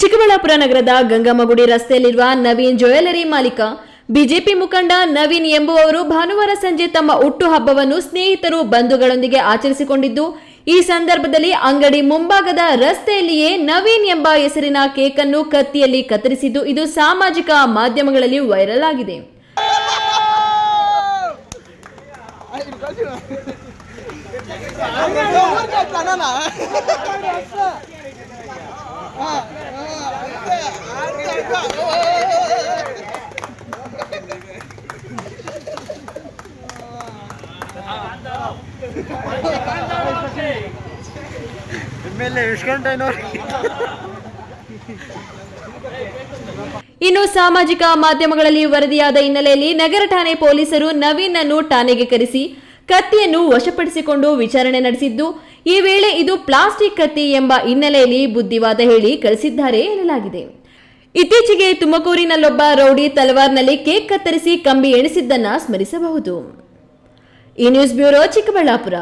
ಚಿಕ್ಕಬಳ್ಳಾಪುರ ನಗರದ ಗಂಗಮ್ಮಗುಡಿ ರಸ್ತೆಯಲ್ಲಿರುವ ನವೀನ್ ಜ್ಯುವೆಲರಿ ಮಾಲೀಕ, ಬಿಜೆಪಿ ಮುಖಂಡ ನವೀನ್ ಎಂಬುವವರು ಭಾನುವಾರ ಸಂಜೆ ತಮ್ಮ ಹುಟ್ಟುಹಬ್ಬವನ್ನು ಸ್ನೇಹಿತರು, ಬಂಧುಗಳೊಂದಿಗೆ ಆಚರಿಸಿಕೊಂಡಿದ್ದು, ಈ ಸಂದರ್ಭದಲ್ಲಿ ಅಂಗಡಿ ಮುಂಭಾಗದ ರಸ್ತೆಯಲ್ಲಿಯೇ ನವೀನ್ ಎಂಬ ಹೆಸರಿನ ಕೇಕ್ ಅನ್ನು ಕತ್ತಿಯಲ್ಲಿ ಕತ್ತರಿಸಿದ್ದು, ಇದು ಸಾಮಾಜಿಕ ಮಾಧ್ಯಮಗಳಲ್ಲಿ ವೈರಲ್ ಆಗಿದೆ. ಇನ್ನು ಸಾಮಾಜಿಕ ಮಾಧ್ಯಮಗಳಲ್ಲಿ ವರದಿಯಾದ ಹಿನ್ನೆಲೆಯಲ್ಲಿ ನಗರ ಠಾಣೆ ಪೊಲೀಸರು ನವೀನ್ ಅನ್ನು ಠಾಣೆಗೆ ಕರೆಸಿ ಕತ್ತಿಯನ್ನು ವಶಪಡಿಸಿಕೊಂಡು ವಿಚಾರಣೆ ನಡೆಸಿದ್ದು, ಈ ವೇಳೆ ಇದು ಪ್ಲಾಸ್ಟಿಕ್ ಕತ್ತಿ ಎಂಬ ಹಿನ್ನೆಲೆಯಲ್ಲಿ ಬುದ್ಧಿವಾದ ಹೇಳಿ ಕಳಿಸಿದ್ದಾರೆ ಎನ್ನಲಾಗಿದೆ. ಇತ್ತೀಚೆಗೆ ತುಮಕೂರಿನಲ್ಲೊಬ್ಬ ರೌಡಿ ತಲವಾರ್ನಲ್ಲಿ ಕೇಕ್ ಕತ್ತರಿಸಿ ಕಂಬಿ ಎಣಿಸಿದ್ದನ್ನ ಸ್ಮರಿಸಬಹುದು. ಈ ನ್ಯೂಸ್ ಬ್ಯೂರೋ ಚಿಕ್ಕಬಳ್ಳಾಪುರ.